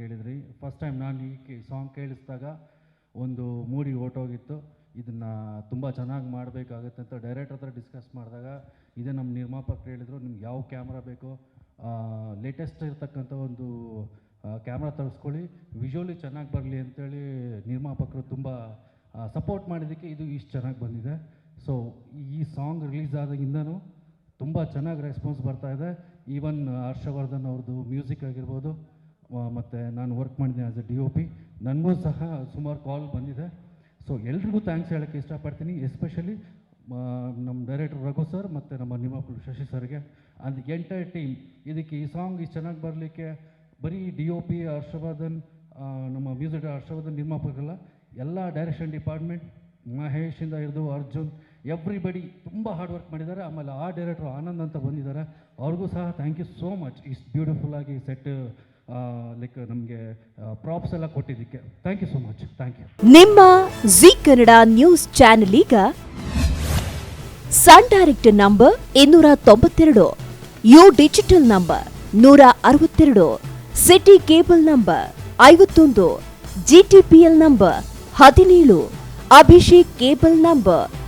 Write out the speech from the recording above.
ಕೇಳಿದ್ರಿ. First time ನಾನು ಈ ಸಾಂಗ್ ಕೇಳಿಸಿದಾಗ ಒಂದು ಮೂಡಿ ಓಟೋಗಿತ್ತು ಇದನ್ನು ತುಂಬ ಚೆನ್ನಾಗಿ ಮಾಡಬೇಕಾಗುತ್ತೆ ಅಂತ ಡೈರೆಕ್ಟರ್ ಹತ್ರ ಡಿಸ್ಕಸ್ ಮಾಡಿದಾಗ ಇದೇ ನಮ್ಮ ನಿರ್ಮಾಪಕರು ಹೇಳಿದರು, ನಿಮ್ಗೆ ಯಾವ ಕ್ಯಾಮ್ರಾ ಬೇಕು? ಲೇಟೆಸ್ಟ್ ಇರ್ತಕ್ಕಂಥ ಒಂದು ಕ್ಯಾಮ್ರಾ ತರಿಸ್ಕೊಳ್ಳಿ. ವಿಜುವಲಿ ಚೆನ್ನಾಗಿ ಬರಲಿ ಅಂತೇಳಿ ನಿರ್ಮಾಪಕರು ತುಂಬ ಸಪೋರ್ಟ್ ಮಾಡಿದ್ದಕ್ಕೆ ಇದು ಇಷ್ಟು ಚೆನ್ನಾಗಿ ಬಂದಿದೆ. ಸೊ ಈ ಸಾಂಗ್ ರಿಲೀಸ್ ಆದಾಗಿಂದನೂ ತುಂಬ ಚೆನ್ನಾಗಿ ರೆಸ್ಪಾನ್ಸ್ ಇದೆ. ಈವನ್ ಹರ್ಷವರ್ಧನ್ ಅವ್ರದ್ದು ಮ್ಯೂಸಿಕ್ ಆಗಿರ್ಬೋದು ಮತ್ತು ನಾನು ವರ್ಕ್ ಮಾಡಿದ್ದೀನಿ as a D O P ನನಗೂ ಸಹ ಸುಮಾರು ಕಾಲ್ ಬಂದಿದೆ. ಸೊ ಎಲ್ರಿಗೂ ಥ್ಯಾಂಕ್ಸ್ ಹೇಳೋಕ್ಕೆ ಇಷ್ಟಪಡ್ತೀನಿ. ಎಸ್ಪೆಷಲಿ ನಮ್ಮ ಡೈರೆಕ್ಟರ್ ರಘು ಸರ್ ಮತ್ತು ನಮ್ಮ ನಿಮ್ಮ ಶಶಿ ಸರ್ಗೆ ಅಂದ್ ಎಂಟೈರ್ ಟೀಮ್ ಇದಕ್ಕೆ ಈ ಸಾಂಗ್ ಇಷ್ಟು ಚೆನ್ನಾಗಿ ಬರಲಿಕ್ಕೆ ಬರೀ ಡಿ ಒ ಪಿ ಹರ್ಷವರ್ಧನ್ ನಮ್ಮ ಮ್ಯೂಸಿಕ್ ಹರ್ಷವರ್ಧನ್ ನಿರ್ಮಾಪಕರಲ್ಲ ಎಲ್ಲ ಡೈರೆಕ್ಷನ್ ಡಿಪಾರ್ಟ್ಮೆಂಟ್ ಮಹೇಶಿಂದ ಹಿಡಿದು ಅರ್ಜುನ್ ಎವ್ರಿಬಡಿ ತುಂಬ ಹಾರ್ಡ್ ವರ್ಕ್ ಮಾಡಿದ್ದಾರೆ. ಆಮೇಲೆ ಆ ಡೈರೆಕ್ಟ್ರು ಆನಂದ್ ಅಂತ ಬಂದಿದ್ದಾರೆ. ಅವ್ರಿಗೂ ಸಹ ಥ್ಯಾಂಕ್ ಯು ಸೋ ಮಚ್ ಇಷ್ಟು ಬ್ಯೂಟಿಫುಲ್ ಆಗಿ ಸೆಟ್ ಲೈಕ್ ನಮಗೆ ಪ್ರಾಪ್ಸ್ ಎಲ್ಲ ಕೊಟ್ಟಿದ್ದಕ್ಕೆ. Thank you so much thank you ನಿಮ್ಮ ಜಿ ಕನ್ನಡ ನ್ಯೂಸ್ ಚಾನೆಲ್ ಈಗ ಸನ್ ಡೈರೆಕ್ಟ್ ನಂಬರ್ ಇನ್ನೂರ ತೊಂಬತ್ತೆರಡು ಯು ಡಿಜಿಟಲ್ ನಂಬರ್ ನೂರ ಅರವತ್ತೆರಡು ಸಿಟಿ ಕೇಬಲ್ ನಂಬರ್ ಐವತ್ತೊಂದು ಜಿಟಿಪಿಎಲ್ ನಂಬರ್ ಹದಿನೇಳು ಅಭಿಷೇಕ್ ಕೇಬಲ್ ನಂಬರ್